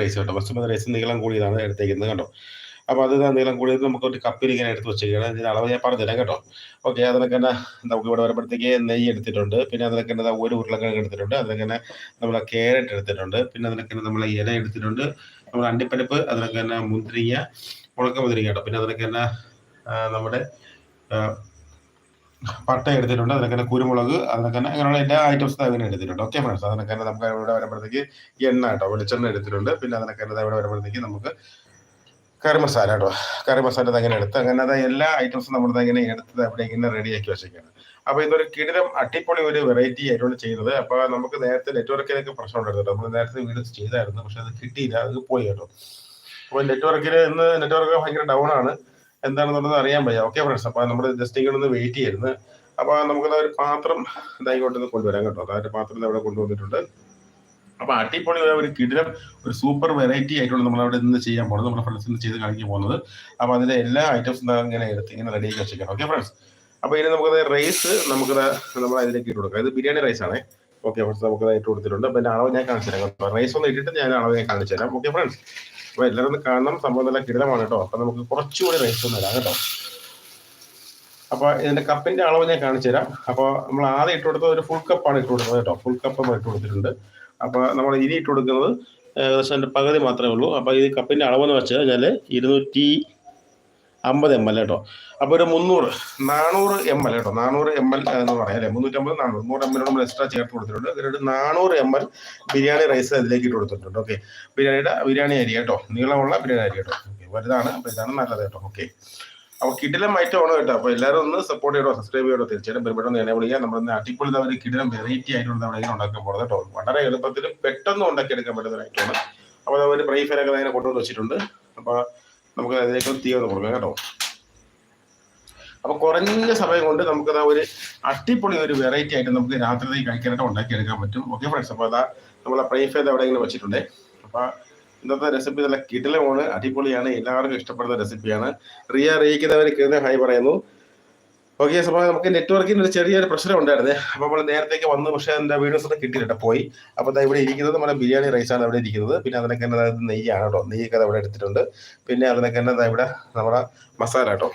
Rice കേട്ടോ basmati rice നീളം കൂടിയതാണ് എടുത്തേക്കുന്നത് കേട്ടോ അപ്പോൾ അത് നീളം കൂടിയത് നമുക്ക് ഒരു കപ്പിൽ ഇങ്ങനെ എടുത്ത് വെച്ചിരിക്കുകയാണ്. ഇതിന് അളവ് ഞാൻ പറഞ്ഞുതരാം കേട്ടോ. ഓക്കെ അതിനൊക്കെ തന്നെ നമുക്ക് ഇവിടെ വരുമ്പോഴത്തേക്ക് നെയ്യ് എടുത്തിട്ടുണ്ട്. പിന്നെ അതിനൊക്കെ തന്നെ ഒരു ഉരുളക്കിഴങ്ങ് എടുത്തിട്ടുണ്ട്. അതിനൊക്കെ തന്നെ നമ്മൾ ക്യാരറ്റ് എടുത്തിട്ടുണ്ട്. പിന്നെ അതിനൊക്കെ തന്നെ നമ്മൾ ഇല എടുത്തിട്ടുണ്ട്. നമ്മൾ അണ്ടിപ്പരിപ്പ് അതിനൊക്കെ തന്നെ മുന്തിരിങ്ങ മുളക്ക മുന്തിരിങ്ങ കേട്ടോ. പിന്നെ അതിനൊക്കെ തന്നെ നമ്മുടെ പട്ട എടുത്തിട്ടുണ്ട്. അതിനൊക്കെ തന്നെ കുരുമുളക് അതിനൊക്കെ തന്നെ അങ്ങനെയുള്ള എല്ലാ ഐറ്റംസ് അങ്ങനെ എടുത്തിട്ടുണ്ട്. ഓക്കെ ഫ്രണ്ട്സ് അതിനൊക്കെ തന്നെ നമുക്ക് ഇവിടെ വരുമ്പോഴത്തേക്ക് എണ്ണ കേട്ടോ വെളിച്ചെണ്ണ എടുത്തിട്ടുണ്ട്. പിന്നെ അതിനൊക്കെ തന്നെ ഇവിടെ വരുമ്പോഴത്തേക്ക് നമുക്ക് കറി മസാല കേട്ടോ. കറി മസാല അങ്ങനെ എടുത്ത് അങ്ങനെ അത് എല്ലാ ഐറ്റംസും നമ്മൾ ഇങ്ങനെ എടുത്ത് അവിടെ ഇങ്ങനെ റെഡിയാക്കി വെച്ചേക്കാണ്. അപ്പോൾ ഇതൊരു കിടിലം അടിപൊളി ഒരു വെറൈറ്റി ആയിട്ടാണ് ചെയ്യുന്നത്. അപ്പോൾ നമുക്ക് നേരത്തെ നെറ്റ്വർക്കിലൊക്കെ പ്രശ്നം ഉണ്ടായിരുന്നു നമ്മൾ നേരത്തെ വീട് ചെയ്തായിരുന്നു പക്ഷെ അത് കിട്ടിയില്ല അത് പോയി കേട്ടോ. അപ്പോൾ നെറ്റ്വർക്കിൽ ഇന്ന് നെറ്റ്വർക്ക് ഭയങ്കര ഡൗൺ ആണ്. എന്താണെന്നുള്ളത് അറിയാൻ വയ്യ. ഓക്കെ ഫ്രണ്ട്സ് അപ്പൊ നമ്മൾ ജസ്റ്റ് ഇങ്ങനെ ഒന്ന് വെയിറ്റ് ചെയ്യുന്നു അപ്പൊ നമുക്ക് ഒരു പാത്രം ഇതായിക്കോട്ടെ കൊണ്ടുവരാം കേട്ടോ. അതായത് പാത്രം അവിടെ കൊണ്ടുവന്നിട്ടുണ്ട്. അപ്പൊ അടിപൊളി ഒരു കിടിലം ഒരു സൂപ്പർ വെറൈറ്റി ആയിട്ടാണ് നമ്മൾ അവിടെ നിന്ന് ചെയ്യാൻ പോകുന്നത് നമ്മുടെ ഫ്രണ്ട്സിന് ചെയ്ത് കാണിക്കാൻ പോകുന്നത് അപ്പൊ അതിന്റെ എല്ലാ ഐറ്റംസും ഇങ്ങനെ എടുത്ത് ഇങ്ങനെ റെഡിയാക്കി വെച്ചേക്കാം ഓക്കെ ഫ്രണ്ട്സ് അപ്പൊ ഇനി നമുക്ക് റൈസ് നമുക്ക് നമ്മൾ അതിലേക്ക് ഇട്ട് കൊടുക്കാം. ഇത് ബിരിയാണി റൈസ് ആണേ. ഓക്കെ ഫ്രണ്ട്സ് നമുക്ക് ഇട്ട് കൊടുത്തിട്ടുണ്ട്. അപ്പൊ അതിന്റെ അളവ് ഞാൻ കാണിച്ചു തരാം റൈസ് ഒന്ന് ഇട്ടിട്ട് ഞാൻ അളവ് ഞാൻ കാണിച്ചു തരാം ഓക്കെ ഫ്രണ്ട്സ് അപ്പൊ എല്ലാവരും കാണണം. സംഭവം നല്ല കിടിലമാണ് കേട്ടോ. അപ്പൊ നമുക്ക് കുറച്ചുകൂടി റേറ്റ് ഒന്ന് തരാം കേട്ടോ. അപ്പൊ ഇതിന്റെ കപ്പിന്റെ അളവ് ഞാൻ കാണിച്ചു തരാം. അപ്പൊ നമ്മൾ ആദ്യം ഇട്ട് കൊടുത്തത് ഒരു ഫുൾ കപ്പാണ് ഇട്ട് കൊടുക്കുന്നത് കേട്ടോ. ഫുൾ കപ്പ് ഇട്ട് കൊടുത്തിട്ടുണ്ട്. അപ്പൊ നമ്മൾ ഇനി ഇട്ട് കൊടുക്കുന്നത് ഏകദേശം പകുതി മാത്രമേ ഉള്ളൂ. അപ്പൊ ഈ കപ്പിന്റെ അളവെന്ന് വെച്ച് കഴിഞ്ഞാൽ ഇരുന്നൂറ്റി അമ്പത് എം എൽ കേട്ടോ അപ്പൊ ഒരു മുന്നൂറ്. നാനൂറ് എം എൽ കേട്ടോ നാനൂറ് എം എൽ എന്ന് പറയാം അല്ലെ? മുന്നൂറ്റമ്പത് നാനൂറ്. നൂറ് എം എൽ നമ്മൾ എക്സ്ട്രാ ചേർത്ത് കൊടുത്തിട്ടുണ്ട്. ഒരു നാനൂറ് എം എൽ ബിരിയാണി റൈസ് അതിലേക്ക് ഇട്ട് കൊടുത്തിട്ടുണ്ട്. ഓക്കെ ബിരിയാണിയുടെ ബിരിയാണി അരി കേട്ടോ. നീളമുള്ള ബിരിയാണി അരി കേട്ടോ. ഓക്കെ വലുതാണ്. അപ്പൊ ഇതാണ് നല്ലത് കേട്ടോ. ഓക്കെ അപ്പോൾ കിടിലം ഐറ്റം ആണ് കേട്ടോ. അപ്പൊ എല്ലാവരും ഒന്ന് സപ്പോർട്ട് ചെയ്യണോ? സബ്സ്ക്രൈബ് ചെയ്യണോ? തീർച്ചയായിട്ടും പെരുമാറ്റം എന്നെ വിളിക്കുക നമ്മൾ അടിപൊളി ഒരു കിടിലം വെറൈറ്റി ആയിട്ടുള്ള ഇങ്ങനെ ഉണ്ടാക്കാൻ പോകുന്നത് കേട്ടോ. വളരെ എളുപ്പത്തിൽ പെട്ടെന്ന് ഉണ്ടാക്കിയെടുക്കാൻ പറ്റുന്ന ഒരു ഐറ്റമാണ് അപ്പൊ അവർ ബ്രൈ ഫെയറൊക്കെ അതിനെ കൊണ്ടുവന്ന് വെച്ചിട്ടുണ്ട്. അപ്പൊ നമുക്ക് അതിലേക്ക് തീ കൊടുക്കാം കേട്ടോ. അപ്പൊ കുറഞ്ഞ സമയം കൊണ്ട് നമുക്ക് അതാ ഒരു അട്ടിപ്പൊളി ഒരു വെറൈറ്റി ആയിട്ട് നമുക്ക് രാത്രി കഴിക്കാനായിട്ട് ഉണ്ടാക്കിയെടുക്കാൻ പറ്റും. ഓക്കെ ഫ്രണ്ട്സ് അപ്പൊ അതാ നമ്മളെ ഫ്രൈ ഫെയർ അവിടെ ഇങ്ങനെ വെച്ചിട്ടുണ്ട്. അപ്പൊ ഇന്നത്തെ റെസിപ്പി നല്ല കിടിലമാണ് അടിപൊളിയാണ് എല്ലാവർക്കും ഇഷ്ടപ്പെടുന്ന റെസിപ്പിയാണ് റിയ അറിയിക്കുന്നവർ കയറി ഹായ് പറയുന്നു. ഓക്കെ അപ്പോൾ നമുക്ക് നെറ്റ്വർക്കിന് ഒരു ചെറിയൊരു പ്രശ്നം ഉണ്ടായിരുന്നേ. അപ്പോൾ നമ്മൾ നേരത്തേക്ക് വന്നു പക്ഷേ എന്താ വീഡിയോസ് ഒക്കെ കിട്ടിയില്ല പോയി. അപ്പോൾ ഇവിടെ ഇരിക്കുന്നത് നമ്മുടെ ബിരിയാണി റൈസാണ് അവിടെ ഇരിക്കുന്നത്. പിന്നെ അതിനൊക്കെ തന്നെ നെയ്യാണ് കേട്ടോ നെയ്യൊക്കെ അവിടെ എടുത്തിട്ടുണ്ട്. പിന്നെ അതിനൊക്കെ തന്നെ ഇവിടെ നമ്മുടെ മസാല കേട്ടോ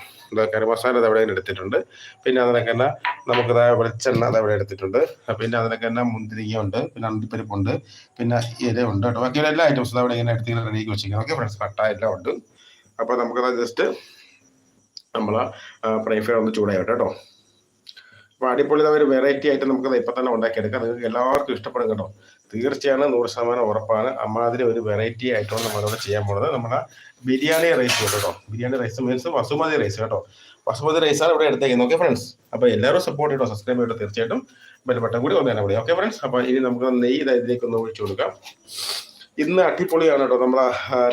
കറി മസാല അവിടെ എടുത്തിട്ടുണ്ട്. പിന്നെ അതിനൊക്കെ തന്നെ നമുക്ക് വെളിച്ചെണ്ണ അവിടെ എടുത്തിട്ടുണ്ട്. പിന്നെ അതിനൊക്കെ തന്നെ മുന്തിരിങ്ങ ഉണ്ട് പിന്നെ അണ്ടിപ്പരിപ്പുണ്ട് പിന്നെ ഇല ഉണ്ട് കേട്ടോ. ബാക്കിയുള്ള എല്ലാ ഐറ്റംസും അവിടെ ഇങ്ങനെ എടുത്തിങ്ങനെ റെഡിയാക്കി വെച്ചിരിക്കുന്നത് ഓക്കെ ഫ്രണ്ട്സ് കട്ട എല്ലാം ഉണ്ട്. അപ്പോൾ നമുക്കത് ജസ്റ്റ് നമ്മൾ ഫ്രൈ ഫ്രൈ ഒന്ന് ചൂടായിട്ട് കേട്ടോ. അപ്പോൾ അടിപൊളി ഒരു വെറൈറ്റി ആയിട്ട് നമുക്കത് ഇപ്പം തന്നെ ഉണ്ടാക്കിയെടുക്കാം. നിങ്ങൾക്ക് എല്ലാവർക്കും ഇഷ്ടപ്പെടും കേട്ടോ. തീർച്ചയാണ് നൂറ് ശതമാനം ഉറപ്പാണ്. അമ്മാതിരി ഒരു വെറൈറ്റി ആയിട്ടാണ് നമ്മളിവിടെ ചെയ്യാൻ പോകുന്നത്. നമ്മുടെ ബിരിയാണി റൈസ് കേട്ടോ. Biryani rice means Vasumati rice കേട്ടോ. വസുമതി റൈസാണ് ഇവിടെ എടുത്തേക്കുന്നത്. ഓക്കെ ഫ്രണ്ട്സ് അപ്പോൾ എല്ലാവരും സപ്പോർട്ട് ചെയ്യട്ടോ സബ്സ്ക്രൈബ് ചെയ്യട്ടോ തീർച്ചയായിട്ടും. ബെൽബട്ടം കൂടി ഒന്ന് തന്നെ വിളിയും ഓക്കെ ഫ്രണ്ട്സ് അപ്പോൾ ഇനി നമുക്ക് നെയ്യ് ഇതാ ഇതിലേക്ക് ഒന്ന് ഒഴിച്ചു കൊടുക്കാം. ഇന്ന് അടിപൊളിയാണ് കേട്ടോ. നമ്മളെ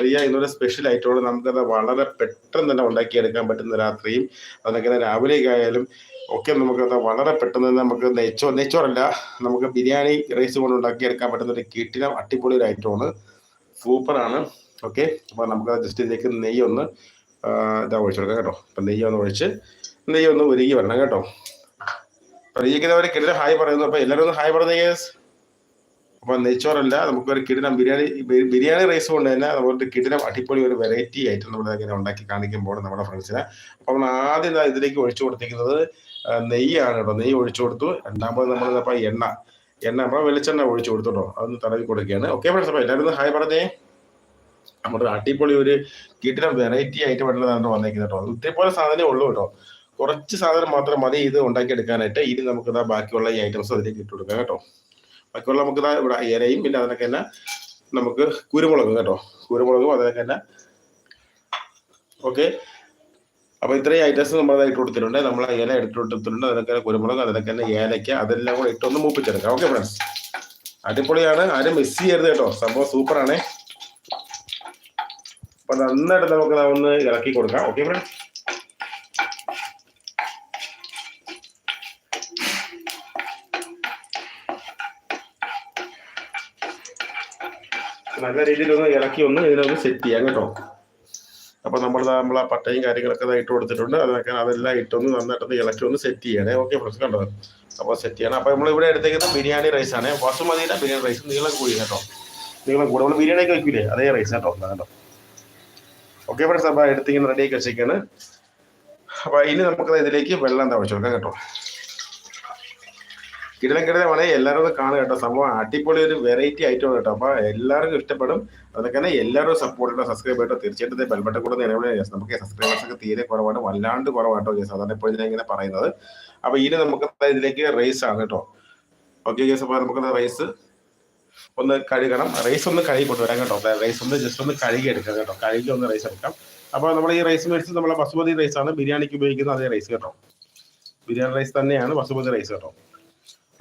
റിയ ഇന്നൊരു സ്പെഷ്യൽ ആയിട്ടോട് നമുക്കത് വളരെ പെട്ടെന്ന് തന്നെ ഉണ്ടാക്കിയെടുക്കാൻ പറ്റുന്ന രാത്രിയും തന്നെ രാവിലേക്ക് ആയാലും ഒക്കെ നമുക്കത് വളരെ പെട്ടെന്ന് തന്നെ നമുക്ക് നെയ്ച്ചോ നെയ്ച്ചോറല്ല നമുക്ക് ബിരിയാണി റൈസ് കൊണ്ട് ഉണ്ടാക്കിയെടുക്കാൻ പറ്റുന്ന ഒരു കിട്ടിന അടിപൊളി ഒരു ഐറ്റമാണ് സൂപ്പറാണ് ഓക്കെ അപ്പോൾ നമുക്ക് ജസ്റ്റ് ഇതിലേക്ക് നെയ്യ് ഒന്ന് ഇതാ ഒഴിച്ചു കൊടുക്കാം കേട്ടോ. അപ്പം നെയ്യ് ഒന്ന് ഒഴിച്ച് നെയ്യ് ഒന്ന് ഒരുങ്ങി വരണം കേട്ടോ. റിയക്കുന്നവർ കിട്ടിയ ഹായ് പറയുന്നു. അപ്പോൾ എല്ലാവരും ഒന്ന് ഹായ് പറഞ്ഞു അപ്പൊ നെയ്ച്ചോറല്ല നമുക്കൊരു കിടിലം ബിരിയാണി ബിരിയാണി റൈസ് കൊണ്ട് തന്നെ നമുക്ക് കിടിലം അടിപൊളി ഒരു വെറൈറ്റി ആയിട്ട് നമ്മൾ ഇങ്ങനെ ഉണ്ടാക്കി കാണിക്കുമ്പോൾ നമ്മുടെ ഫ്രണ്ട്സിനെ അപ്പൊ നമ്മൾ ആദ്യം ഇതിലേക്ക് ഒഴിച്ചു കൊടുത്തിരിക്കുന്നത് നെയ്യാണ് കേട്ടോ. നെയ്യ് ഒഴിച്ചു കൊടുത്തു. രണ്ടാമത് നമ്മൾ ഇപ്പൊ എണ്ണ എണ്ണ നമ്മൾ വെളിച്ചെണ്ണ ഒഴിച്ചു കൊടുത്തു കേട്ടോ അതൊന്ന് തടവി കൊടുക്കുകയാണ്. ഓക്കെ ഫ്രണ്ട്സ് അപ്പൊ എല്ലാവരും ഹായ് പറഞ്ഞേ. നമ്മുടെ അടിപൊളി ഒരു കിടിലം വെറൈറ്റി ആയിട്ട് വേണ്ടതാണ് വന്നേക്കുന്നത് കേട്ടോ. ഒത്തിരി പോലെ സാധനമേ ഉള്ളൂ കേട്ടോ. കുറച്ച് സാധനം മാത്രം മതി ഇത് ഉണ്ടാക്കിയെടുക്കാനായിട്ട്. ഇനി നമുക്ക് ബാക്കിയുള്ള ഈ ഐറ്റംസ് അതിലേക്ക് ഇട്ട് കൊടുക്കാം കേട്ടോ. ബാക്കിയുള്ള നമുക്ക് ഇവിടെ ഇരയും പിന്നെ അതിനൊക്കെ തന്നെ നമുക്ക് കുരുമുളക് കേട്ടോ. കുരുമുളകും അതിനൊക്കെ തന്നെ. ഓക്കെ. അപ്പൊ ഇത്രയും ഐറ്റംസ് നമ്മൾ ഇട്ട് കൊടുത്തിട്ടുണ്ട്. നമ്മൾ ഇല എടുത്ത് കൊടുത്തിട്ടുണ്ട്. അതിനൊക്കെ കുരുമുളക് അതിനൊക്കെ തന്നെ ഏലയ്ക്ക അതെല്ലാം കൂടെ ഇട്ടൊന്ന് മൂപ്പിച്ചെടുക്കാം. ഓക്കെ ഫ്രണ്ട്സ് അടിപൊളിയാണ്. ആരും മിസ് ചെയ്യരുത് കേട്ടോ. സംഭവം സൂപ്പറാണേ അപ്പൊ നന്നായിട്ട് നമുക്ക് ഒന്ന് ഇളക്കി കൊടുക്കാം. ഓക്കെ ഫ്രണ്ട്സ് നല്ല രീതിയിൽ ഒന്ന് ഇളക്കി ഒന്ന് ഇതിനൊന്ന് സെറ്റ് ചെയ്യാം കേട്ടോ. അപ്പൊ നമ്മൾ നമ്മൾ ആ പട്ടയും കാര്യങ്ങളൊക്കെ ഇട്ട് കൊടുത്തിട്ടുണ്ട്. അതൊക്കെ അതെല്ലാം ഇട്ടൊന്ന് നന്നായിട്ടൊന്ന് ഇളക്കി ഒന്ന് സെറ്റ് ചെയ്യണേ. ഓക്കെ ഫ്രണ്ട്സ് കണ്ടത് അപ്പോൾ സെറ്റ് ചെയ്യണം. അപ്പൊ നമ്മൾ ഇവിടെ എടുത്തേക്കുന്നത് ബിരിയാണി റൈസാണ് ആണ്. വസുമതിയുടെ ബിരിയാണി റൈസ് നീളം കൂടി കേട്ടോ. നീളം കൂടെ. നമ്മൾ ബിരിയാണിയൊക്കെ വയ്ക്കില്ലേ അതേ റൈസ് കേട്ടോ. കേട്ടോ ഓക്കെ ഫ്രണ്ട്സ് അപ്പോൾ എടുത്തിങ്ങനെ റെഡിയാക്കി വെച്ചേക്കാണ്. അപ്പോൾ ഇനി നമുക്ക് ഇതിലേക്ക് വെള്ളം ഒഴിച്ചു കൊടുക്കാം കേട്ടോ. കിടലം വളരെ എല്ലാവരും കാണുക കേട്ടോ. സംഭവം അടിപൊളി ഒരു വെറൈറ്റി ഐറ്റം കേട്ടോ. അപ്പോൾ എല്ലാവർക്കും ഇഷ്ടപ്പെടും. അതൊക്കെ തന്നെ എല്ലാവരും സപ്പോർട്ട് ചെയ്യണം. സബ്സ്ക്രൈബ് ചെയ്യട്ടോ തീർച്ചയായിട്ടും ബെൽബട്ടൻ കൂടെ നിലവിലെ നമുക്ക് സബ്സ്ക്രൈബേഴ്സ് ഒക്കെ തീരെ കുറവാണ്. വല്ലാണ്ട് കുറവാട്ടോ അതാണ് ഇപ്പോൾ ഞാൻ ഇങ്ങനെ പറയുന്നത്. അപ്പോൾ ഇനി നമുക്ക് ഇതിലേക്ക് റൈസ് ആണ് കേട്ടോ. ഓക്കെ കേസ് അപ്പോൾ നമുക്ക് റൈസ് ഒന്ന് കഴുകണം. റൈസ് ഒന്ന് കഴുകി കൊണ്ടുവരാം കേട്ടോ. റൈസ് ഒന്ന് ജസ്റ്റ് ഒന്ന് കഴുകി എടുക്കാം കേട്ടോ. കഴുകി ഒന്ന് റൈസ് എടുക്കാം. അപ്പോൾ നമ്മൾ ഈ റൈസ് മേടിച്ച് നമ്മളെ ബസുമതി ആണ്. ബിരിയാണിക്ക് ഉപയോഗിക്കുന്ന അതേ റൈസ് കേട്ടോ. ബിരിയാണി റൈസ് തന്നെയാണ് ബസുമതി റൈസ് കേട്ടോ.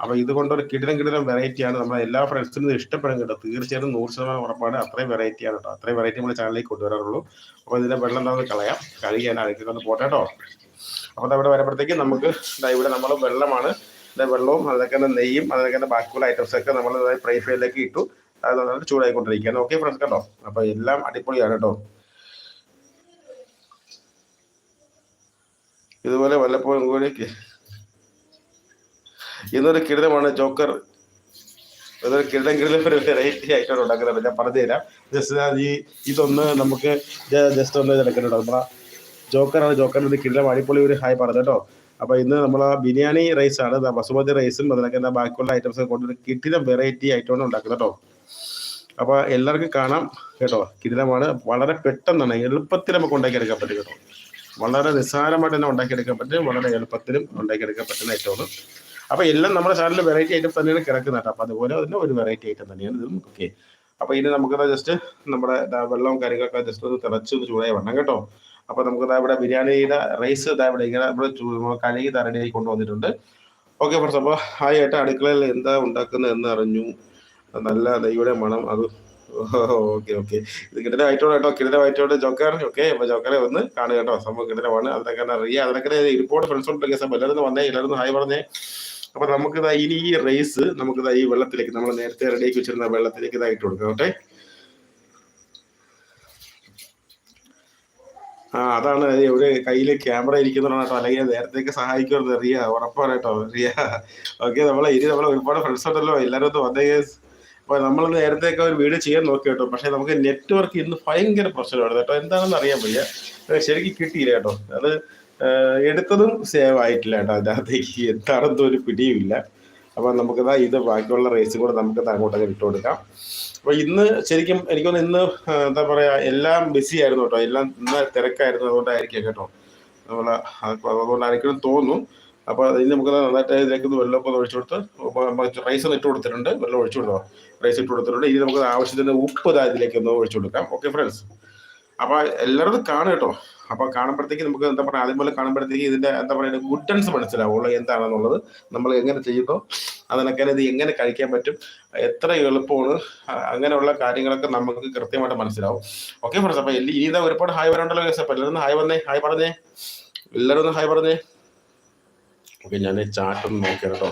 അപ്പോൾ ഇതുകൊണ്ടൊരു കിടിലം കിടിലം വെറൈറ്റിയാണ് നമ്മളെ എല്ലാ ഫ്രണ്ട്സിനും ഇഷ്ടപ്പെടും കേട്ടോ. തീർച്ചയായിട്ടും നൂറ് ശതമാനം ഉറപ്പാണ്. അത്രയും വെറൈറ്റിയാണ് കേട്ടോ. അത്രയും വെറൈറ്റി നമ്മുടെ ചാനലിലേക്ക് കൊണ്ടുവരാറുള്ളൂ. അപ്പോൾ ഇതിന്റെ വെള്ളം എന്താണെന്ന് കളയാം. കഴുകി ഞാൻ തന്നെ പോട്ടെ കേട്ടോ. അപ്പോൾ അവിടെ വരുമ്പോഴത്തേക്ക് നമുക്ക് ഇവിടെ നമ്മൾ വെള്ളമാണ്. വെള്ളവും അതൊക്കെ തന്നെ നെയ്യും അതൊക്കെ തന്നെ ബാക്കിയുള്ള ഐറ്റംസ് ഒക്കെ നമ്മൾ ഫ്രൈ ഫൈലിലേക്ക് ഇട്ടു. അത് നന്നായിട്ട് ചൂടായിക്കൊണ്ടിരിക്കുകയാണ്. ഓക്കെ ഫ്രണ്ട്സ് കേട്ടോ അപ്പോൾ എല്ലാം അടിപൊളിയാണ് കേട്ടോ. ഇതുപോലെ വല്ലപ്പോഴും കൂടി ഇന്നൊരു കിരീടമാണ് ജോക്കർ. ഇതൊരു കിരീടം കിരീടം ഒരു വെറൈറ്റി ആയിട്ടാണ് ഉണ്ടാക്കുന്നത്. ഞാൻ പറഞ്ഞു തരാം ജസ്റ്റ് ഈ ഇതൊന്ന് നമുക്ക് ജസ്റ്റ് ഒന്ന് ഇതെടുക്കുന്നുണ്ടോ നമ്മളെ ജോക്കറാണ് ജോക്കറിന് ഒരു കിരീടം അടിപൊളി ഒരു ഹായ് പറഞ്ഞു കേട്ടോ. അപ്പോൾ ഇന്ന് നമ്മൾ ബിരിയാണി റൈസ് ആണ്. ബസുമതി റൈസും അതിനൊക്കെ എന്താ ബാക്കിയുള്ള ഐറ്റംസ് കൊണ്ടൊരു കിട്ടിലും വെറൈറ്റി ആയിട്ടാണ് ഉണ്ടാക്കുന്നത് കേട്ടോ. അപ്പോൾ എല്ലാവർക്കും കാണാം കേട്ടോ. കിരീടമാണ് വളരെ പെട്ടെന്നാണ് എളുപ്പത്തിൽ നമുക്ക് ഉണ്ടാക്കിയെടുക്കാൻ പറ്റും കേട്ടോ. വളരെ നിസ്സാരമായിട്ട് തന്നെ ഉണ്ടാക്കിയെടുക്കാൻ പറ്റും. വളരെ എളുപ്പത്തിലും ഉണ്ടാക്കിയെടുക്കാൻ പറ്റുന്ന ഐറ്റമാണ്. അപ്പൊ എല്ലാം നമ്മുടെ ചാനലിൽ വെറൈറ്റി ഐറ്റം തന്നെയാണ് കിടക്കുന്നത് അപ്പൊ അതുപോലെ തന്നെ ഒരു വെറൈറ്റി ഐറ്റം തന്നെയാണ് ഇതും. ഓക്കെ അപ്പൊ ഇനി നമുക്ക് ജസ്റ്റ് നമ്മുടെ വെള്ളവും കാര്യങ്ങളൊക്കെ ജസ്റ്റ് ഒന്ന് തിളച്ച് ഒന്ന് ചൂടായി വേണം കേട്ടോ. അപ്പൊ നമുക്ക് ഇവിടെ ബിരിയാണിയുടെ റൈസ് ഇവിടെ ഇങ്ങനെ നമ്മൾ കഴുകി റെഡിയായി കൊണ്ടുവന്നിട്ടുണ്ട്. ഓക്കെ ഫ്രണ്ട്സ് അപ്പോൾ ഏട്ട അടുക്കളയിൽ എന്താ ഉണ്ടാക്കുന്നത് എന്ന് അറിഞ്ഞു. നല്ല നെയ്യുടെ മണം. അത് ഓക്കെ ഓക്കെ ഇത് കിടന വയറ്റോടെ കേട്ടോ. കിടന വയറ്റോടെ ജോക്കർ ഓക്കെ അപ്പൊ ജോക്കറെ ഒന്ന് കാണുക കേട്ടോ. സംഭവം കിടനമാണ് അതിനൊക്കെ അറിയാം. അതിനൊക്കെ റിപ്പോർട്ട് ഫ്രണ്ട്സ് ഉണ്ടെങ്കിൽ എല്ലാവരും വന്നേ എല്ലാവരും ഹായ് പറഞ്ഞേ. അപ്പൊ നമുക്ക് ഇനി ഈ റേസ് നമുക്ക് ഈ വെള്ളത്തിലേക്ക് നമ്മൾ നേരത്തെ റെഡിയാക്കി വെച്ചിരുന്ന വെള്ളത്തിലേക്ക് ഇതായിട്ട് കൊടുക്കാം ഓട്ടെ ആ അതാണ് ഇവിടെ കയ്യിൽ ക്യാമറ ഇരിക്കുന്നതാണ് അല്ലെങ്കിൽ നേരത്തേക്ക് സഹായിക്കുമെന്ന് റിയ ഉറപ്പാണ് റിയ ഓക്കെ നമ്മളെ ഇനി നമ്മളെ ഒരുപാട് ഫ്രണ്ട്സ് ഉണ്ടല്ലോ എല്ലാവരും ഒന്ന് വന്നേ അപ്പൊ നമ്മൾ നേരത്തെയൊക്കെ ഒരു വീഡിയോ ചെയ്യാൻ നോക്കി കേട്ടോ പക്ഷെ നമുക്ക് നെറ്റ്വർക്ക് ഇന്ന് ഭയങ്കര പ്രശ്നമാണ് കേട്ടോ എന്താണെന്ന് അറിയാൻ വയ്യ. ശരിക്കും കിട്ടിയില്ല കേട്ടോ അത് എടുത്തതും സേവ് ആയിട്ടില്ല കേട്ടോ അതിനകത്തേക്ക്. എന്താണെന്നും ഒരു പിടിയുമില്ല. അപ്പൊ നമുക്കിതാ ഇത് ബാക്കിയുള്ള റേസും കൂടെ നമുക്ക് അങ്ങോട്ടൊക്കെ ഇട്ട് കൊടുക്കാം. അപ്പൊ ഇന്ന് ശരിക്കും എനിക്കൊന്ന് ഇന്ന് എന്താ പറയാ എല്ലാം ബിസി ആയിരുന്നു കേട്ടോ. എല്ലാം ഇന്ന് തിരക്കായിരുന്നു അതുകൊണ്ടായിരിക്കും കേട്ടോ. നമ്മളെ അതുകൊണ്ടായിരിക്കും തോന്നും. അപ്പൊ ഇനി നമുക്ക് നന്നായിട്ട് ഇതിലേക്ക് വെള്ളം വെള്ളമൊക്കെ ഒഴിച്ചു കൊടുത്ത് റൈസ് ഒന്ന് ഇട്ട് കൊടുത്തിട്ടുണ്ട്. വെള്ളം ഒഴിച്ചു കൊടുക്കാം റൈസ് ഇട്ട് കൊടുത്തിട്ടുണ്ട്. ഇനി നമുക്ക് ആവശ്യത്തിന് ഉപ്പ് ഇതാ ഇതിലേക്ക് ഒന്ന് ഒഴിച്ചു കൊടുക്കാം. ഓക്കെ ഫ്രണ്ട്സ് അപ്പൊ എല്ലാവരും കാണും കേട്ടോ. അപ്പൊ കാണുമ്പോഴത്തേക്ക് നമുക്ക് എന്താ പറയാ ആദ്യം പോലെ കാണുമ്പോഴത്തേക്ക് ഇതിന്റെ എന്താ പറയുക ഗുഡൻസ് മനസ്സിലാവുള്ളൂ എന്താണെന്നുള്ളത് നമ്മൾ എങ്ങനെ ചെയ്യുന്നോ അതിനൊക്കെ ഇത് എങ്ങനെ കഴിക്കാൻ പറ്റും എത്ര എളുപ്പമാണ് അങ്ങനെയുള്ള കാര്യങ്ങളൊക്കെ നമുക്ക് കൃത്യമായിട്ട് മനസ്സിലാവും. ഓക്കെ ഫ്രണ്ട്സ് അപ്പൊ ഇനി ഇതാ ഒരുപാട് ഹായ് വരണ്ടല്ലോ കേസ് അപ്പൊ എല്ലാവരും ഹായ് വന്നേ ഹായ് പറഞ്ഞേ. എല്ലാവരും ഹായ് പറഞ്ഞേ. ഓക്കെ ഞാൻ ചാറ്റ് ഒന്ന് നോക്കിയാണ് കേട്ടോ.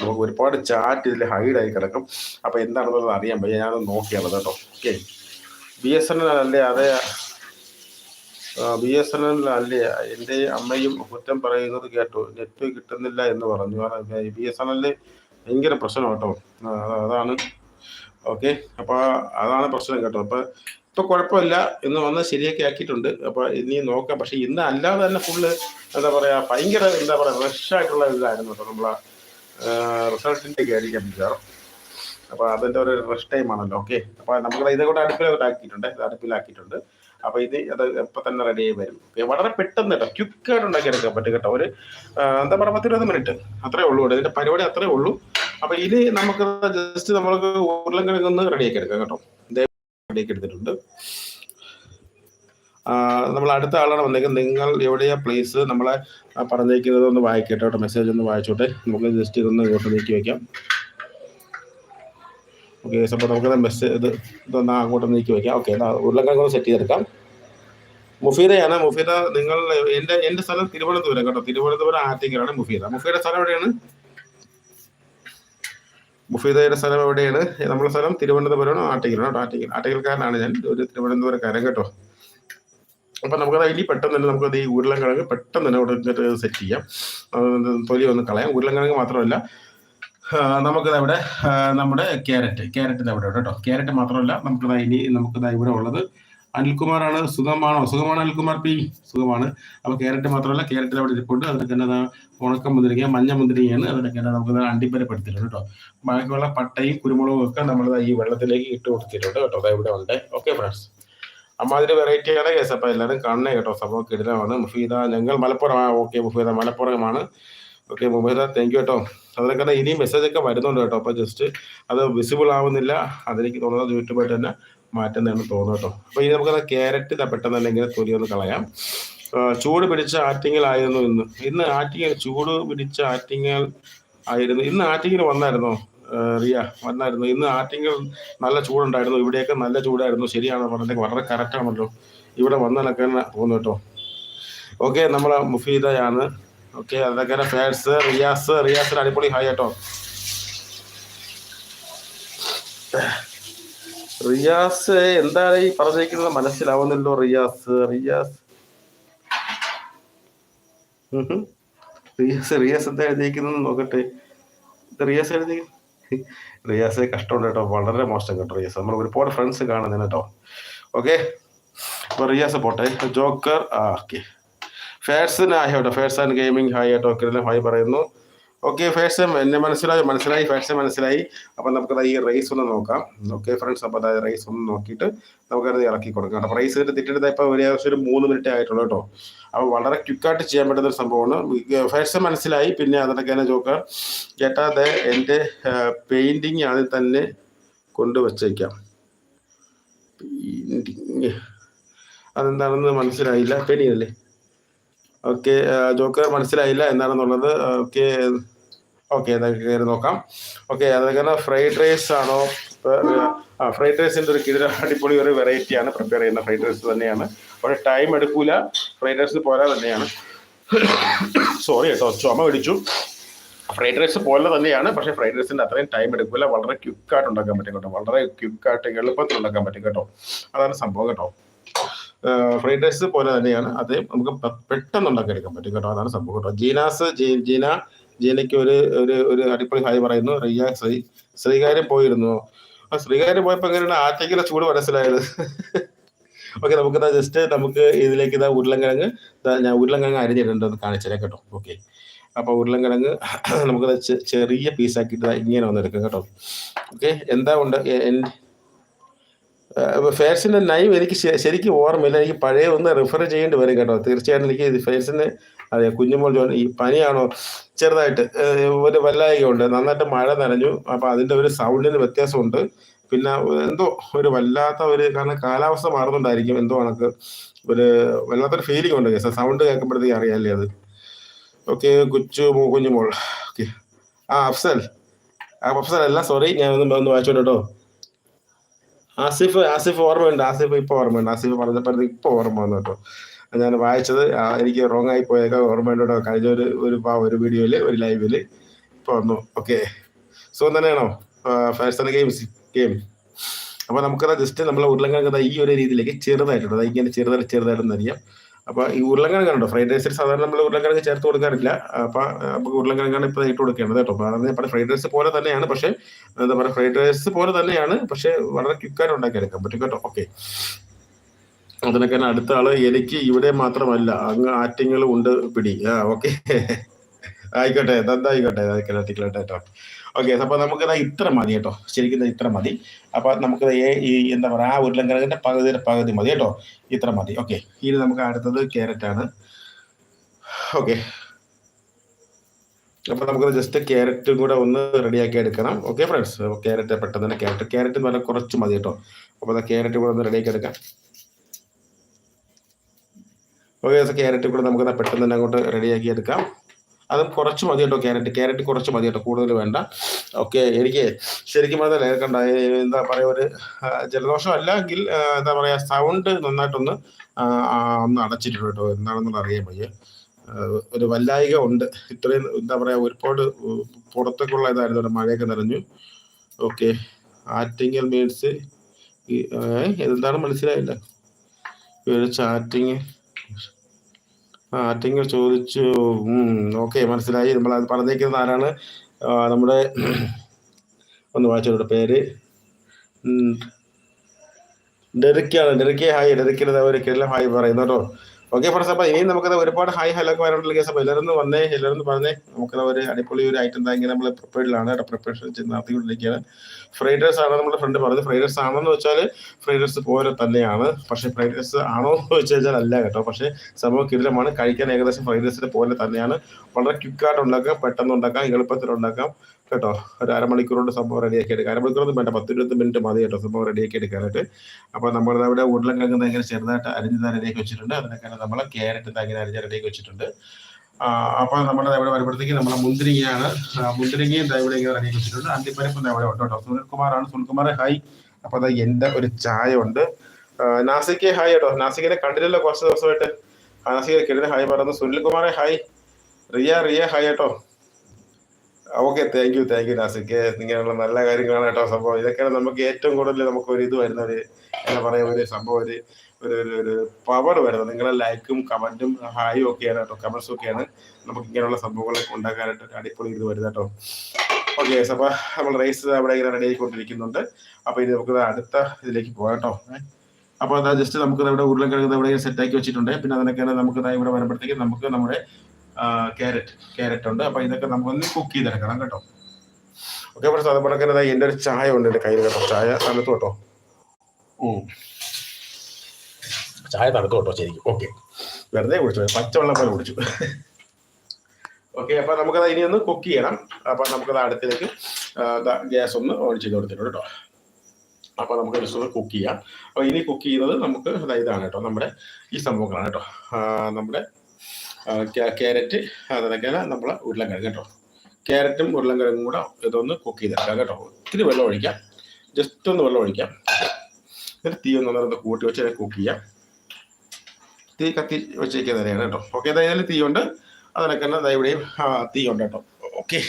നമുക്ക് ഒരുപാട് ചാറ്റ് ഇതിൽ ഹൈഡായി കിടക്കും. അപ്പൊ എന്താണെന്നുള്ളത് അറിയാൻ പറ്റും ഞാനൊന്ന് നോക്കിയാൽ കേട്ടോ. Okay B S N L അല്ലേ? അതെ. ബി എസ് എൻ എൽ അല്ലേ? എന്റെ അമ്മയും കുറ്റം പറയുന്നത് കേട്ടു. നെറ്റ് കിട്ടുന്നില്ല എന്ന് പറഞ്ഞു. ബി എസ് എൻ എല്ലിൽ ഭയങ്കര പ്രശ്നം കേട്ടോ. അതാണ്. ഓക്കെ. അപ്പോൾ അതാണ് പ്രശ്നം കേട്ടോ. അപ്പൊ ഇപ്പൊ കുഴപ്പമില്ല ഇന്ന് വന്ന് ശരിയൊക്കെ ആക്കിയിട്ടുണ്ട്. അപ്പൊ ഇനി നോക്കാം. പക്ഷേ ഇന്ന് അല്ലാതെ തന്നെ ഫുള്ള് എന്താ പറയാ ഭയങ്കര എന്താ പറയാ റഷ് ആയിട്ടുള്ള ഇതായിരുന്നു കേട്ടോ നമ്മളെ റിസൾട്ടിന്റെ ഒക്കെ ആയിരിക്കാം മിക്കവാറും അപ്പൊ അതിന്റെ ഒരു റഷ് ടൈം ആണല്ലോ ഓക്കെ അപ്പൊ നമുക്ക് ഇതേ കൂടെ അടുപ്പിൽ ആക്കിയിട്ടുണ്ട് അടുപ്പിലാക്കിയിട്ടുണ്ട്. അപ്പൊ ഇത് അത് ഇപ്പൊ തന്നെ റെഡി ആയി വരും. ഓക്കെ വളരെ പെട്ടെന്ന് കേട്ടോ ക്വിക്കായിട്ട് ഉണ്ടാക്കിയെടുക്കാൻ പറ്റും കേട്ടോ. ഒരു എന്താ പറയുക പത്തിരുപത് മിനിറ്റ് അത്രേ ഉള്ളൂ കേട്ടോ ഇതിന്റെ പരിപാടി അത്രേ ഉള്ളൂ. അപ്പൊ ഇത് നമുക്ക് ജസ്റ്റ് നമ്മൾക്ക് ഉരുളൻകിഴങ്ങ് ഒന്ന് റെഡിയാക്കി എടുക്കാം കേട്ടോ. റെഡിയാക്കി എടുത്തിട്ടുണ്ട്. നമ്മൾ അടുത്ത ആളാണ് വന്നേക്കുന്നത്. നിങ്ങൾ എവിടെയാ പ്ലേസ് നമ്മളെ പറഞ്ഞേക്കുന്നത് ഒന്ന് വായിക്കട്ടെ കേട്ടോ. മെസ്സേജ് ഒന്ന് വായിച്ചോട്ടെ. നമുക്ക് ജസ്റ്റ് ഇതൊന്ന് ഇങ്ങോട്ട് നീക്കി വെക്കാം. ഓക്കെ അപ്പോൾ നമുക്ക് മെസ്സേജ് ഇത് ഇതൊന്ന് അങ്ങോട്ട് നീക്കി വയ്ക്കാം ഓക്കെ ഉരുളക്കിഴങ്ങ് ഒന്ന് സെറ്റ് ചെയ്തെടുക്കാം. മുഫീദയാണ്. മുഫീദ നിങ്ങൾ എന്റെ എന്റെ സ്ഥലം തിരുവനന്തപുരം കേട്ടോ. തിരുവനന്തപുരം ആറ്റിങ്ങലാണ് മുഫീദ. മുഫീദയുടെ സ്ഥലം എവിടെയാണ്? മുഫീദയുടെ സ്ഥലം എവിടെയാണ്? നമ്മുടെ സ്ഥലം തിരുവനന്തപുരമാണ് ആറ്റിങ്ങലാണ് കേട്ടോ. ആറ്റിങ്ങൽ ആറ്റിങ്ങൽക്കാരനാണ് ഞാൻ. ഒരു തിരുവനന്തപുരക്കാരൻ കേട്ടോ. അപ്പൊ നമുക്കത് ഇനി പെട്ടെന്ന് തന്നെ നമുക്കത് ഈ ഉരുളൻകിഴങ്ങ് പെട്ടെന്ന് തന്നെ അവിടെ സെറ്റ് ചെയ്യാം. തൊലി ഒന്ന് കളയാം. ഉരുളൻകിഴങ്ങ് മാത്രമല്ല നമുക്കിത് ഇവിടെ നമ്മുടെ ക്യാരറ്റ്. ക്യാരറ്റിന് അവിടെ കേട്ടോ. ക്യാരറ്റ് മാത്രമല്ല നമുക്ക് ഇനി നമുക്ക് ഇവിടെ ഉള്ളത് അനിൽകുമാറാണ്. സുഖമാണോ? സുഖമാണ് അനിൽകുമാർ പി? സുഖമാണ്. അപ്പൊ ക്യാരറ്റ് മാത്രമല്ല ക്യാരറ്റിൽ അവിടെ ഇരിപ്പുണ്ട്. അതിനൊക്കെ തന്നെ ഉണക്കം മുന്തിരിങ്ങ മഞ്ഞ മുന്തിരിങ്ങയാണ്. അതിനൊക്കെ തന്നെ നമുക്ക് അണ്ടിപ്പരപ്പെടുത്തിയിട്ടുണ്ട് കേട്ടോ. ബാക്കിയുള്ള പട്ടയും കുരുമുളകും ഒക്കെ നമ്മൾ ഈ വെള്ളത്തിലേക്ക് ഇട്ട് കൊടുത്തിട്ടുണ്ട് കേട്ടോ. അതായത് ഇവിടെ ഉണ്ട്. ഓക്കെ ഫ്രണ്ട്സ് അമ്മാതിരി വെറൈറ്റിയാണ് കേസ്. അപ്പൊ എല്ലാവരും കാണണേ കേട്ടോ. സംഭവം കിടിലമാണ്. മുഫീദ ഞങ്ങൾ മലപ്പുറം ഓക്കെ മുഫീദ മലപ്പുറമാണ്. ഓക്കെ മുഫീദ താങ്ക് യു കേട്ടോ. അതിനൊക്കെ ഇനി മെസ്സേജ് ഒക്കെ വരുന്നുണ്ട് കേട്ടോ. അപ്പൊ ജസ്റ്റ് അത് വിസിബിൾ ആവുന്നില്ല. അതെനിക്ക് തോന്നുന്നത് യൂട്യൂബായിട്ട് തന്നെ മാറ്റുന്നതാണ് തോന്നുന്നു കേട്ടോ. അപ്പൊ ഇനി നമുക്ക് ക്യാരറ്റ് പെട്ടെന്ന് തന്നെ ഇങ്ങനെ തൊലി ഒന്ന് കളയാം. ചൂട് പിടിച്ച ആറ്റിങ്ങലായിരുന്നു ഇന്ന്. ഇന്ന് ആറ്റിങ്ങൽ ചൂട് പിടിച്ച ആറ്റിങ്ങൽ ആയിരുന്നു. ഇന്ന് ആറ്റിങ്ങൽ വന്നായിരുന്നോ? റിയ വന്നായിരുന്നു. ഇന്ന് ആറ്റിങ്ങൽ നല്ല ചൂടുണ്ടായിരുന്നു. ഇവിടെയൊക്കെ നല്ല ചൂടായിരുന്നു. ശരിയാണ് പറഞ്ഞത്? വളരെ കറക്റ്റ് ആണല്ലോ. ഇവിടെ വന്നാലൊക്കെ തോന്നുന്നു കേട്ടോ. ഓക്കെ നമ്മളെ മുഫീദയാണ്. ഓക്കെ അതൊക്കെ ഫാൻസ് റിയാസ് റിയാസിന് അടിപൊളി ഹായ് കേട്ടോ റിയാസ് എന്താണ് ഈ പറഞ്ഞിരിക്കുന്നത്? മനസ്സിലാവുന്നില്ലോ റിയാസ്. റിയാസ്. റിയാസ് റിയാസ് എന്താ എഴുതിയിരിക്കുന്നത്? നോക്കട്ടെ. റിയാസ് എഴുതി റിയാസ് കഷ്ടമുണ്ട് കേട്ടോ. വളരെ മോശം കേട്ടോ റിയാസ്. നമ്മൾ ഒരുപാട് ഫ്രണ്ട്സ് കാണുന്നതിന് കേട്ടോ. ഓക്കെ. റിയാസ് പോട്ടെ. ജോക്കർ ആ ഓക്കെ ഫേഴ്സൺ ഹായ് കേട്ടോ. ഫേഴ്സ് ആൻഡ് ഗെയിമിംഗ് ഹായ് കേട്ടോ. ഹായ് പറയുന്നു. ഓക്കെ ഫേഴ്സ് എന്നെ മനസ്സിലായി? മനസ്സിലായി? ഫേഴ്സ് മനസ്സിലായി. അപ്പം നമുക്ക് ഈ റേസ് ഒന്ന് നോക്കാം. ഓക്കെ ഫ്രണ്ട്സ് അപ്പോൾ അതായത് റേസ് ഒന്ന് നോക്കിയിട്ട് നമുക്കത് ഇറക്കി കൊടുക്കാം. അപ്പോൾ റേസ് തിട്ടിട്ട് ഇപ്പോൾ ഒരു ഏകദേശം ഒരു മൂന്ന് മിനിറ്റ് ആയിട്ടുള്ളൂ കേട്ടോ. അപ്പോൾ വളരെ ക്വിക്കായിട്ട് ചെയ്യാൻ പറ്റുന്ന ഒരു സംഭവമാണ്. ഫേഴ്സ് മനസ്സിലായി. പിന്നെ അതിനൊക്കെ ജോക്കർ കേട്ടാതെ എന്റെ പെയിന്റിങ് ആദ്യം തന്നെ കൊണ്ടുവച്ചേക്കാം. പെയിന്റിങ് അതെന്താണെന്ന് മനസ്സിലായില്ല. പെയിന്റിങ് ഓക്കെ ജോക്കർ മനസ്സിലായില്ല എന്താണെന്നുള്ളത്. ഓക്കെ ഓക്കെ അതൊക്കെ കയറി നോക്കാം. ഓക്കെ അതൊക്കെ ഫ്രൈഡ് റൈസ് ആണോ? ആ ഫ്രൈഡ് റൈസിന്റെ ഒരു കിടില അടിപൊളി ഒരു വെറൈറ്റിയാണ് പ്രിപ്പയർ ചെയ്യുന്ന ഫ്രൈഡ് റൈസ് തന്നെയാണ്. അവിടെ ടൈം എടുക്കൂല. ഫ്രൈഡ് റൈസ് പോരാ തന്നെയാണ്. സോറി കേട്ടോ ചുമ പിടിച്ചു. ഫ്രൈഡ് റൈസ് പോലെ തന്നെയാണ്. പക്ഷേ ഫ്രൈഡ് റൈസിന്റെ അത്രയും ടൈം എടുക്കില്ല വളരെ ക്വിക്കായിട്ട് ഉണ്ടാക്കാൻ പറ്റും കേട്ടോ. വളരെ ക്വിക്കായിട്ട് എളുപ്പത്തിൽ ഉണ്ടാക്കാൻ പറ്റും കേട്ടോ. അതാണ് സംഭവം കേട്ടോ. ഫ്രൈഡ് റൈസ് പോലെ തന്നെയാണ്. അത് നമുക്ക് പെട്ടെന്ന് ഉണ്ടാക്കിയെടുക്കാൻ പറ്റും കേട്ടോ. അതാണ് സംഭവം കേട്ടോ. ജീനാസ് ജീന ജീനയ്ക്ക് ഒരു ഒരു ഒരു അടിപൊളി ഹായ് പറയുന്നു. റിയ ശ്രീ ശ്രീകാര്യം പോയിരുന്നു. ആ ശ്രീകാര്യം പോയപ്പോ എങ്ങനെയാണ്? ആറ്റയ്ക്കുള്ള ചൂട് മനസ്സിലായത്. ഓക്കെ നമുക്ക് ജസ്റ്റ് നമുക്ക് ഇതിലേക്ക് ഇതാ ഉരുളൻകിഴങ്ങ്. ഞാൻ ഉരുളൻകിഴങ്ങ് അരിഞ്ഞിട്ടുണ്ടെന്ന് കാണിച്ചാലേ കേട്ടോ. ഓക്കെ. അപ്പൊ ഉരുളൻകിഴങ്ങ് നമുക്കത് ചെറിയ പീസാക്കിയിട്ട് ഇങ്ങനെ വന്നെടുക്കാം കേട്ടോ. ഓക്കെ എന്താ ഉണ്ട്? ഫേഴ്സിന്റെ നൈവ് എനിക്ക് ശരിക്കും ഓർമ്മയില്ല. എനിക്ക് പഴയ ഒന്ന് റെഫർ ചെയ്യേണ്ടി വരും കേട്ടോ. തീർച്ചയായിട്ടും എനിക്ക് ഫേഴ്സിന് അതെ കുഞ്ഞുമോൾ ജോൺ ഈ പനിയാണോ? ചെറുതായിട്ട് ഒരു വല്ലായികയുണ്ട്. നന്നായിട്ട് മഴ നനഞ്ഞു. അപ്പൊ അതിന്റെ ഒരു സൗണ്ടിന് വ്യത്യാസമുണ്ട്. പിന്നെ എന്തോ ഒരു വല്ലാത്ത ഒരു കാരണം കാലാവസ്ഥ മാറുന്നുണ്ടായിരിക്കും എന്തോ കണക്ക്. ഒരു വല്ലാത്തൊരു ഫീലിംഗ് ഉണ്ട്. കേസ് സൗണ്ട് കേൾക്കുമ്പോഴത്തേക്ക് അറിയാല്ലേ അത്. ഓക്കെ കുച്ചു കുഞ്ഞുമോൾ. ഓക്കെ ആ അഫ്സൽ. ആ അഫ്സൽ അല്ല സോറി ഞാൻ ഒന്ന് ഒന്ന് വായിച്ചോട്ടോ ആസിഫ് ആസിഫ് ഓർമ്മയുണ്ട്. ആസിഫ് ഇപ്പൊ ഓർമ്മയുണ്ട്. ആസിഫ് പറഞ്ഞപ്പോഴത്തേക്ക് ഇപ്പൊ ഓർമ്മ വന്നു കേട്ടോ. ഞാൻ വായിച്ചത്. എനിക്ക് റോങ് ആയി പോയേക്കാം. ഓർമ്മയുണ്ട് കേട്ടോ. കഴിഞ്ഞ ഒരു ഒരു ഒരു വീഡിയോയിൽ ഒരു ലൈവിൽ ഇപ്പൊ വന്നു. ഓക്കെ സുഖം തന്നെയാണോ? ഫാഷൻ ഗെയിംസ് ഗെയിം അപ്പൊ നമുക്കത് ജസ്റ്റ് നമ്മൾ ഉരുളങ്കിഴങ്ങ് ഈ ഒരു രീതിയിലേക്ക് ചെറുതായിട്ടുണ്ട്. ഇങ്ങനെ ചെറുതായിട്ട് ചെറുതായിട്ടൊന്നും അപ്പൊ ഈ ഉരുളക്കിഴങ്ങ് ഉണ്ടോ ഫ്രൈഡ് റൈസിൽ സാധാരണ നമ്മൾ ഉരുളക്കിഴങ്ങ് ചേർത്ത് കൊടുക്കാറില്ല. അപ്പൊ നമുക്ക് ഉരുളക്കിഴങ്ങാണ് ഇപ്പൊ ഇട്ട് കൊടുക്കേണ്ടത് കേട്ടോ. അതാണ് ഞാൻ ഫ്രൈഡ് റൈസ് പോലെ തന്നെയാണ്. പക്ഷെ എന്താ പറയുക ഫ്രൈഡ് റൈസ് പോലെ തന്നെയാണ്. പക്ഷെ വളരെ ക്വിക്കായിട്ട് ഉണ്ടാക്കിയെടുക്കാൻ പറ്റും കേട്ടോ. ഓക്കെ അതിനൊക്കെ അടുത്ത ആൾ എനിക്ക് ഇവിടെ മാത്രമല്ല അങ്ങ് ആറ്റിങ്ങളും ഉണ്ട് പിടി. ആ ഓക്കെ ആയിക്കോട്ടെ എന്തായിക്കോട്ടെ ആയിക്കോട്ടെ കേട്ടോ ഓക്കെ അപ്പൊ നമുക്ക് ഇത്ര മതി കേട്ടോ. ശരിക്കും ഇത്ര മതി. അപ്പൊ നമുക്ക് ഈ എന്താ പറയാ ആ ഉരുളങ്കിഴങ്ങിന്റെ പകുതിയുടെ പകുതി മതി കേട്ടോ. ഇത്ര മതി. ഓക്കെ ഇനി നമുക്ക് അടുത്തത് ക്യാരറ്റ് ആണ്. ഓക്കെ അപ്പൊ നമുക്ക് ജസ്റ്റ് ക്യാരറ്റും കൂടെ ഒന്ന് റെഡിയാക്കി എടുക്കണം. ഓക്കെ ഫ്രണ്ട്സ് ക്യാരറ്റ് പെട്ടെന്ന് തന്നെ ക്യാരറ്റ് ക്യാരറ്റ് നല്ല കുറച്ച് മതി കേട്ടോ. അപ്പൊ ക്യാരറ്റ് കൂടെ ഒന്ന് റെഡിയാക്കി എടുക്കാം. ഓക്കെ ക്യാരറ്റ് കൂടെ നമുക്ക് പെട്ടെന്ന് തന്നെ അങ്ങോട്ട് റെഡിയാക്കി എടുക്കാം. അതും കുറച്ച് മതി കേട്ടോ ക്യാരറ്റ് ക്യാരറ്റ് കുറച്ച് മതി കേട്ടോ കൂടുതൽ വേണ്ട. ഓക്കെ എനിക്ക് ശരിക്കും പറഞ്ഞാൽ കണ്ട എന്താ പറയുക ഒരു ജലദോഷം അല്ലെങ്കിൽ എന്താ പറയുക സൗണ്ട് നന്നായിട്ടൊന്ന് ഒന്ന് അടച്ചിട്ടുണ്ട് കേട്ടോ. എന്താണെന്നുള്ള അറിയാൻ വയ്യ. ഒരു വല്ലായിക ഉണ്ട്. ഇത്രയും എന്താ പറയുക ഒരുപാട് പുറത്തേക്കുള്ള ഇതായിരുന്നു മഴയൊക്കെ നിറഞ്ഞു. ഓക്കെ ആറ്റിങ്ങൽ മീൻസ് എന്താണ് മനസ്സിലായില്ല. ചാറ്റിങ് ആറ്റിങ്ങൽ ചോദിച്ചു ഓക്കെ മനസ്സിലായി. നമ്മൾ അത് പറഞ്ഞേക്കുന്നത് ആരാണ്? നമ്മുടെ ഒന്ന് വായിച്ചോട്ടെ പേര്. ഡെറിക്കാണ്. ഡെറിക്കെ ഹായ്. ഡെറിക്കിന് ഒരു കേരളം ഹായ് പറയുന്നു കേട്ടോ. ഓക്കെ ഫ്രണ്ട്സ് അപ്പൊ ഇനിയും നമുക്കത് ഒരുപാട് ഹായ് ഒക്കെ വരാനുള്ള കേസ് അപ്പൊ എല്ലാവരും വന്നേ എല്ലാവരും പറഞ്ഞേ. നമുക്കത് ഒരു അടിപൊളി ഒരു ഐറ്റം ഇങ്ങനെ നമ്മൾ പ്രിപ്പയർഡിലാണ് കേട്ടോ. പ്രിപ്പറേഷൻ നടത്തിക്കൊണ്ടിരിക്കുകയാണ്. ഫ്രൈഡ് റൈസ് ആണ് നമ്മുടെ ഫ്രണ്ട് പറഞ്ഞത് ഫ്രൈഡ് റൈസ് ആണെന്ന് വെച്ചാൽ ഫ്രൈഡ് റൈസ് പോലെ തന്നെയാണ്. പക്ഷേ ഫ്രൈഡ് റൈസ് ആണോ എന്ന് വെച്ച് കഴിഞ്ഞാൽ അല്ല കേട്ടോ. പക്ഷേ സംഭവം കിടിലമാണ് കഴിക്കാൻ ഏകദേശം ഫ്രൈഡ് റൈസിന്റെ പോലെ തന്നെയാണ്. വളരെ ക്വിക്കായിട്ട് ഉണ്ടാക്കാം പെട്ടെന്ന് ഉണ്ടാക്കാം എളുപ്പത്തിൽ ഉണ്ടാക്കാം. കേട്ടോ. ഒരു അരമണിക്കൂറുകൊണ്ട് സംഭവം റെഡിയാക്കി എടുക്കാം. അരമണിക്കൂറൊന്നും വേണ്ട പത്ത് ഇരുപത് മിനിറ്റ് മതി കേട്ടോ സംഭവം റെഡിയാക്കി എടുക്കാനായിട്ട്. അപ്പോൾ നമ്മൾ അവിടെ ഉരുളക്കിഴങ്ങ് ഇങ്ങനെ ചെറുതായിട്ട് അരിഞ്ഞ് റെഡിയാക്കി വെച്ചിട്ടുണ്ട്. അതിനൊക്കെ നമ്മൾ ക്യാരറ്റ് ഇങ്ങനെ അരിഞ്ഞ് റെഡിയാക്കി വെച്ചിട്ടുണ്ട്. അപ്പോൾ നമ്മുടെ ഇവിടെ വരുമ്പോഴത്തേക്ക് നമ്മുടെ മുന്തിരിങ്ങയാണ്. മുന്തിരിങ്ങയും ഇവിടെ ഇങ്ങനെ റെഡിയാക്കി വെച്ചിട്ടുണ്ട്. അണ്ടിപ്പരിപ്പ് ദാ ഇവിടെ ഉണ്ട് കേട്ടോ. സുനിൽകുമാറാണ്. സുനിൽകുമാറെ ഹായ് അപ്പോൾ അതാ എന്റെ ഒരു ചായ ഉണ്ട്. നാസിക്ക് ഹായ് കേട്ടോ. നാസിക്കിനെ കണ്ടില്ലല്ലോ കുറച്ച് ദിവസമായിട്ട്. നാസിക്കിനെ നാസിക്ക് കിടന്ന് ഹായ് പറയുന്നു സുനിൽകുമാറെ ഹായ് റിയ റിയ ഹായ് കേട്ടോ. Okay thank you thank you Nashik ഇങ്ങനെയുള്ള നല്ല കാര്യങ്ങളാണ് കേട്ടോ സംഭവം. ഇതൊക്കെയാണ് നമുക്ക് ഏറ്റവും കൂടുതൽ നമുക്ക് ഒരു ഇത് വരുന്ന ഒരു എന്താ പറയുക ഒരു സംഭവം ഒരു ഒരു ഒരു ഒരു പവർ വരുന്നത്. നിങ്ങളുടെ ലൈക്കും കമന്റും ഹായും ഒക്കെയാണ് കേട്ടോ. കമന്റ്സും ഒക്കെയാണ് നമുക്ക് ഇങ്ങനെയുള്ള സംഭവങ്ങളൊക്കെ ഉണ്ടാക്കാനായിട്ട് അടിപൊളി ഇത് വരുന്നത് കേട്ടോ. ഓക്കെ അപ്പോൾ നമ്മൾ റേസ് അവിടെ ഇങ്ങനെ റെഡി ആയിക്കൊണ്ടിരിക്കുന്നുണ്ട്. അപ്പോൾ ഇനി നമുക്ക് അടുത്ത ഇതിലേക്ക് പോകാം കേട്ടോ. അപ്പോൾ അതാ ജസ്റ്റ് നമുക്ക് ഇവിടെ ഉരുളക്കിഴങ്ങ് ഇവിടെ സെറ്റ് ആക്കി വെച്ചിട്ടുണ്ട്. പിന്നെ അതിനൊക്കെ നമുക്ക് ഇവിടെ വരുമ്പോഴത്തേക്ക് നമുക്ക് നമ്മുടെ ക്യാരറ്റ് ക്യാരറ്റ് ഉണ്ട്. അപ്പോൾ ഇതൊക്കെ നമുക്കൊന്ന് കുക്ക് ചെയ്തെടുക്കണം കേട്ടോ. ഓക്കെ പ്രശ്നം അതുപോലെ തന്നെ എന്റെ ഒരു ചായ ഉണ്ട് എന്റെ കയ്യിൽ കേട്ടോ. ചായ തണുത്തു കേട്ടോ. ചായ തണുത്തു കേട്ടോ ശരിക്കും. ഓക്കെ വെറുതെ കുടിച്ചു. പച്ചവെള്ളം പോലെ കുടിച്ചു. ഓക്കെ അപ്പൊ നമുക്കത് ഇനി ഒന്ന് കുക്ക് ചെയ്യണം. അപ്പൊ നമുക്കത് അടുത്തേക്ക് ഗ്യാസ് ഒന്ന് ഓൺ ചെയ്ത് കൊടുത്തിട്ടുണ്ട് കേട്ടോ. അപ്പൊ നമുക്ക് ജസ്റ്റ് ഒന്ന് കുക്ക് ചെയ്യാം. അപ്പൊ ഇനി കുക്ക് ചെയ്യുന്നത് നമുക്ക് ഇതാണ് കേട്ടോ. നമ്മുടെ ഈ സംഭവങ്ങളാണ് കേട്ടോ. നമ്മുടെ ക്യാരറ്റ് അതിനൊക്കെയാണ് നമ്മൾ ഉരുളക്കിഴങ്ങ് കേട്ടോ. ക്യാരറ്റും ഉരുളക്കിഴങ്ങും കൂടെ ഇതൊന്ന് കുക്ക് ചെയ്തെടുക്കാം കേട്ടോ. ഒത്തിരി വെള്ളം ഒഴിക്കാം. ജസ്റ്റ് ഒന്ന് വെള്ളം ഒഴിക്കാം. എന്നിട്ട് തീ ഒന്ന് ഒന്ന് കൂട്ടി വെച്ച് കുക്ക് ചെയ്യാം. തീ കത്തി വെച്ചേക്കുന്ന തന്നെയാണ് കേട്ടോ. ഓക്കെ ഏതായാലും തീ ഉണ്ട്. അതിനൊക്കെ തന്നെ ദാ ഇവിടെയും ആ, തീ ഉണ്ട് കേട്ടോ. ഓക്കെ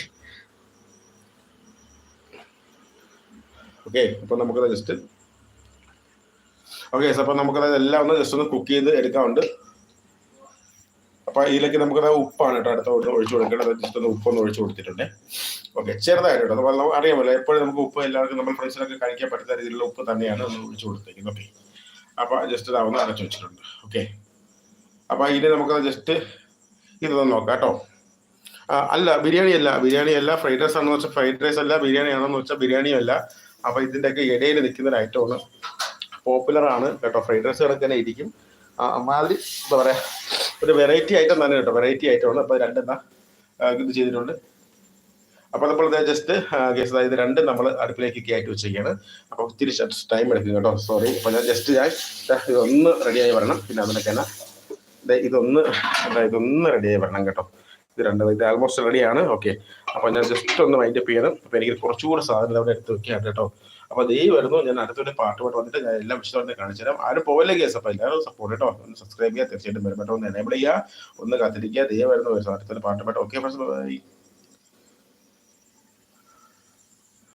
ഓക്കെ അപ്പൊ നമുക്കത് ജസ്റ്റ് ഓക്കെ അപ്പൊ നമുക്കത് എല്ലാം ഒന്ന് ജസ്റ്റ് ഒന്ന് കുക്ക് ചെയ്ത് എടുക്കാറുണ്ട് അപ്പൊ ഇതിലേക്ക് നമുക്ക് ഉപ്പാണ് കേട്ടോ അടുത്ത ഒഴിച്ചു കൊടുക്കേണ്ടത്. ജസ്റ്റ് ഒന്ന് ഉപ്പൊന്ന് ഒഴിച്ചു കൊടുത്തിട്ടുണ്ട്. ഓക്കെ ചെറുതായിട്ട് കേട്ടോ. നമ്മൾ അറിയാമല്ലോ എപ്പോഴും നമുക്ക് ഉപ്പ് എല്ലാവർക്കും നമ്മൾ ഫ്രണ്ട്സിനൊക്കെ കഴിക്കാൻ പറ്റുന്ന രീതിയിലുള്ള ഉപ്പ് തന്നെയാണ് ഒന്ന് ഒഴിച്ചു കൊടുത്തേക്കുന്നത്. ഓക്കെ. അപ്പൊ ജസ്റ്റ് ഇതാവുന്ന അടച്ചു വെച്ചിട്ടുണ്ട്. ഓക്കെ. അപ്പൊ ഇനി നമുക്ക് ജസ്റ്റ് ഇതൊന്ന് നോക്കാം കേട്ടോ. അല്ല ബിരിയാണി അല്ല. ബിരിയാണി അല്ല ഫ്രൈഡ് റൈസ് ആണെന്ന് വെച്ചാൽ ഫ്രൈഡ് റൈസ് അല്ല ബിരിയാണി ആണെന്ന് വെച്ചാൽ ബിരിയാണി അല്ല. അപ്പൊ ഇതിന്റെയൊക്കെ ഇടയിൽ നിൽക്കുന്ന ഒരു ഐറ്റമാണ് പോപ്പുലർ ആണ് കേട്ടോ. ഫ്രൈഡ് റൈസ് കണക്ക് തന്നെ ഇരിക്കും. മാതിരി എന്താ പറയാ ഒരു വെറൈറ്റി ഐറ്റം തന്നെ കേട്ടോ. വെറൈറ്റി ഐറ്റമാണ് അപ്പോൾ രണ്ടെണ്ണ ഇത് ചെയ്തിട്ടുണ്ട്. അപ്പൊ നമ്മൾ ജസ്റ്റ് കേസ് അതായത് രണ്ടും നമ്മൾ അടുപ്പിലേക്ക് കയറ്റി വെച്ചിരിക്കുകയാണ്. അപ്പൊ ഒത്തിരി ടൈം എടുക്കും കേട്ടോ. സോറി അപ്പൊ ഞാൻ ജസ്റ്റ് ഞാൻ ഇതൊന്ന് റെഡിയായി വരണം. പിന്നെ അതിനൊക്കെ ഇതൊന്ന് ഇതൊന്ന് റെഡിയായി വരണം കേട്ടോ. ഇത് രണ്ട് ഇത് ആൾമോസ്റ്റ് റെഡിയാണ് ഓക്കെ അപ്പൊ ഞാൻ ജസ്റ്റ് ഒന്ന് മൈൻഡപ്പ് ചെയ്യണം. അപ്പൊ എനിക്ക് കുറച്ചുകൂടെ സാധനം അവിടെ എടുത്ത് വെക്കുകയാണ് കേട്ടോ. അപ്പൊ ദൈ വരുന്നു ഞാൻ അടുത്തൊരു പാട്ട് പാട്ട് വന്നിട്ട് ഞാൻ എല്ലാം വിശദമായിട്ട് കാണിച്ചു തരാം. ആരും പോവല്ലേ കേസ്? അപ്പൊ എല്ലാവരും സപ്പോർട്ട് കേട്ടോ ഒന്ന് സബ്സ്ക്രൈബ് ചെയ്യുക തീർച്ചയായിട്ടും വരും കേട്ടോ ഒന്ന് എനേബിൾ ചെയ്യുക ഒന്ന് കാത്തിരിക്കുക. ദൈവം വരുന്നു അടുത്തൊരു പാട്ട് പാട്ട്. ഓക്കെ